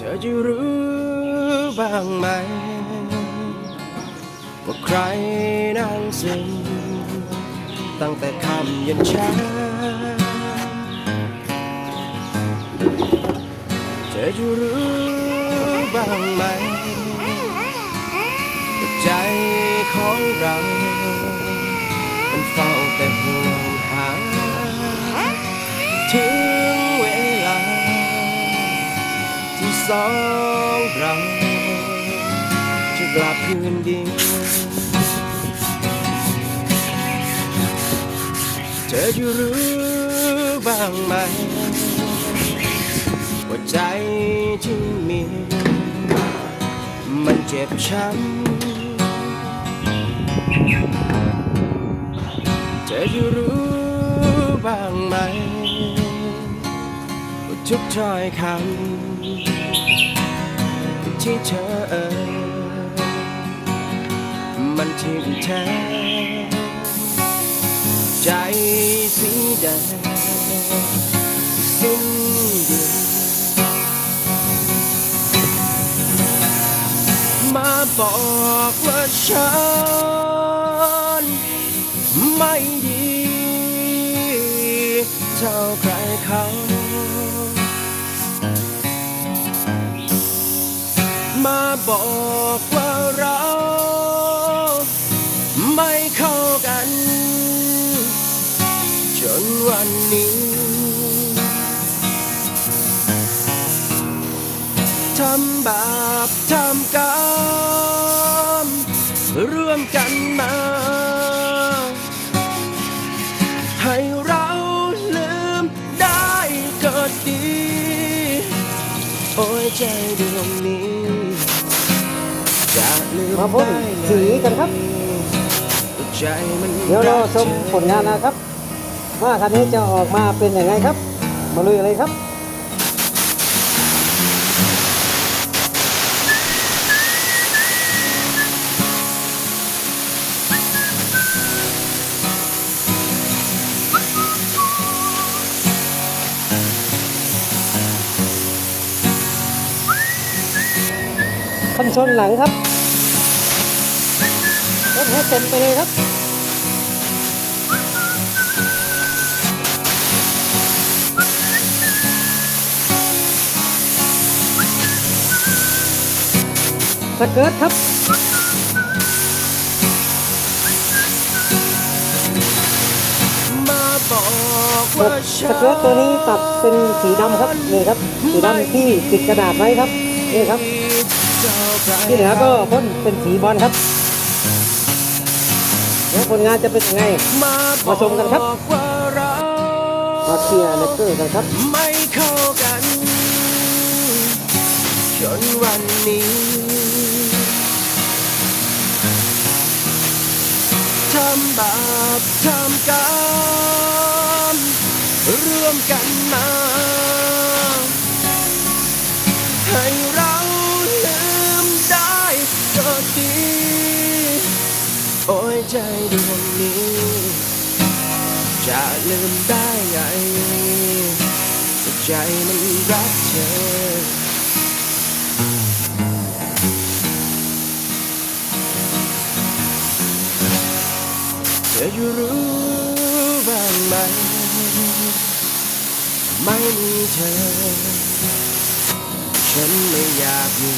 ธอจะรู้บ้างไหม ว่าใครนั่งซึมตั้งแต่ค่ำยันเช้าเธอจะรู้บ้างไหม ใจของเรา สองเราจะกลับคืนดีเธอจะรู้บ้างไหมว่าใจที่มี มันเจ็บช้ำเธอจะรู้บ้างไหมว่าทุกถ้อยคำ ที่เธอเอ่ยมันทิ้งแท้ใจสีแดงสิ้นดีมาบอกว่าฉันไม่ดี เท่าใครเขา บอกว่าเราไม่เข้ากัน จนวันนี้ทำบาปทำกรรมร่วมกันมา ให้เราลืมได้ก็ดี โอ้ยใจดวงนี้ มมาพ่นได้ไงสีกันครับใจมันเดี๋ยวเราชมกธอผลงานนะครับ ว่าคันนี้จะออกมาเป็นยังไงครับ มาลุยเลยครับ คันชนหลังครับรถให้เต็มไปเลยครับสเกิร์ตครับมาบอกสว่าสเกิร์ตตัวนี้ตัดเป็นสีดำครับนี่ครับ สีดำที่ติดกระดาษไว้ครับนี่ครับ ที่เหลือก็พ่นเป็นสีบอลครับแล้วผลงานจะเป็นยังไง มาชมกันครับ มาเคลียร์เลกเกอร์กันครับ ไม่เข้ากันจนวันนี้ทำบาปทำกรรมร่วมกันมา ลืมได้ไงแต่ใจมันรักเธอเธอจะรู้บ้างไหม ไม่มีเธอ ฉันไม่อยากอยู่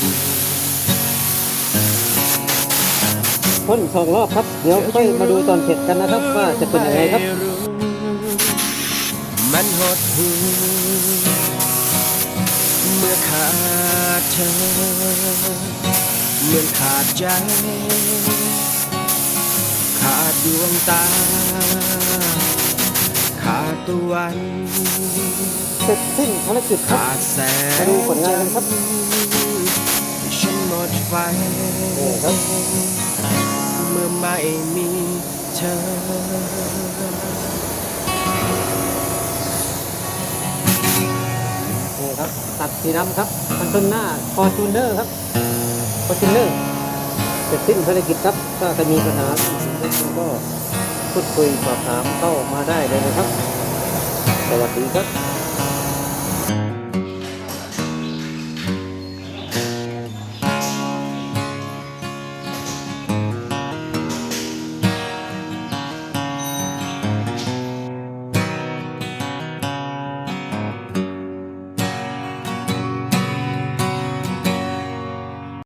พ่นสองรอบครับ เดี๋ยวค่อยมาดูตอนเสร็จกันนะครับ ว่าจะเป็นยังไงครับ ม่รู้มันหดหูเมื่อขาดเธอเหมือนขาดใจ ขาดดวงตา ขาดตะวันเสร็จสิ้นภารกิจครับ ขาดแสงมาดูผลงานกันครับ ฉันหมดไฟนี่ครับ เมื่อไม่มีเธอ ครับ ตัดสีดำครับคันต้นหน้าฟอร์จูเนอร์ครับฟอร์จูเนอร์เสร็จสิ้นภารกิจครับ ถ้าจะมีปัญหาก็พูดคุยสอบถามเข้ามาได้เลยนะครับ สวัสดีครับ